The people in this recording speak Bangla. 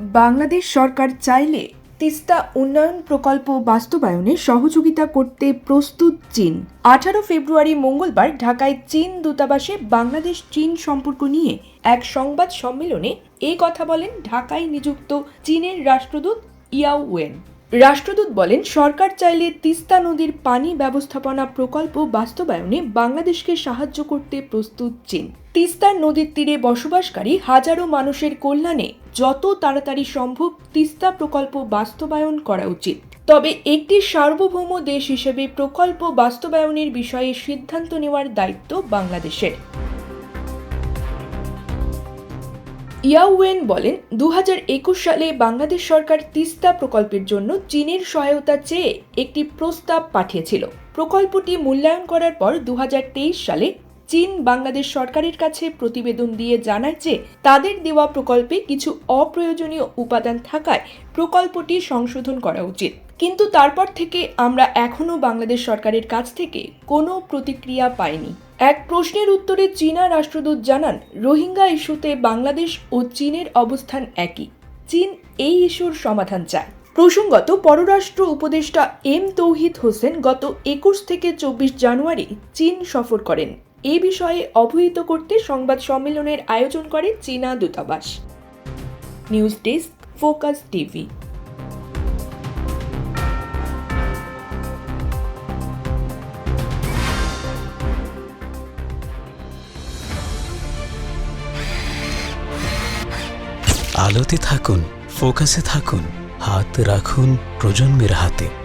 বাংলাদেশ সরকার চাইলে তিস্তা উন্নয়ন প্রকল্প বাস্তবায়নে সহযোগিতা করতে প্রস্তুত চীন। আঠারো ফেব্রুয়ারি মঙ্গলবার ঢাকায় চীন দূতাবাসে বাংলাদেশ চীন সম্পর্ক নিয়ে এক সংবাদ সম্মেলনে এই কথা বলেন ঢাকায় নিযুক্ত চীনের রাষ্ট্রদূত ইয়াও ওয়েন। রাষ্ট্রদূত বলেন, সরকার চাইলে তিস্তা নদীর পানি ব্যবস্থাপনা প্রকল্প বাস্তবায়নে বাংলাদেশকে সাহায্য করতে প্রস্তুত চীন। তিস্তার নদীর তীরে বসবাসকারী হাজারো মানুষের কল্যাণে যত তাড়াতাড়ি সম্ভব তিস্তা প্রকল্প বাস্তবায়ন করা উচিত। তবে একটি সার্বভৌম দেশ হিসেবে প্রকল্প বাস্তবায়নের বিষয়ে সিদ্ধান্ত নেওয়ার দায়িত্ব বাংলাদেশের। ইয়াওয়েন বলেন দু হাজার একুশ সালে বাংলাদেশ সরকার তিস্তা প্রকল্পের জন্য চীনের সহায়তা চেয়ে একটি প্রস্তাব পাঠিয়েছিল। প্রকল্পটি মূল্যায়ন করার পর দু হাজার তেইশ সালে চীন বাংলাদেশ সরকারের কাছে প্রতিবেদন দিয়ে জানায় যে তাদের দেওয়া প্রকল্পে কিছু অপ্রয়োজনীয় উপাদান থাকায় প্রকল্পটি সংশোধন করা উচিত। কিন্তু তারপর থেকে আমরা এখনও বাংলাদেশ সরকারের কাছ থেকে কোনো প্রতিক্রিয়া পাইনি। এক প্রশ্নের উত্তরে চীনা রাষ্ট্রদূত জানান, রোহিঙ্গা ইস্যুতে বাংলাদেশ ও চীনের অবস্থান একই। চীন এই ইস্যুর সমাধান চায়। প্রসঙ্গত, পররাষ্ট্র উপদেষ্টা এম তৌহিদ হোসেন গত একুশ থেকে চব্বিশ জানুয়ারি চীন সফর করেন। এ বিষয়ে অবহিত করতে সংবাদ সম্মেলনের আয়োজন করে চীনা দূতাবাস। News desk, focus TV. আলোতে থাকুন, ফোকাসে থাকুন, হাত রাখুন প্রজন্মের হাতে।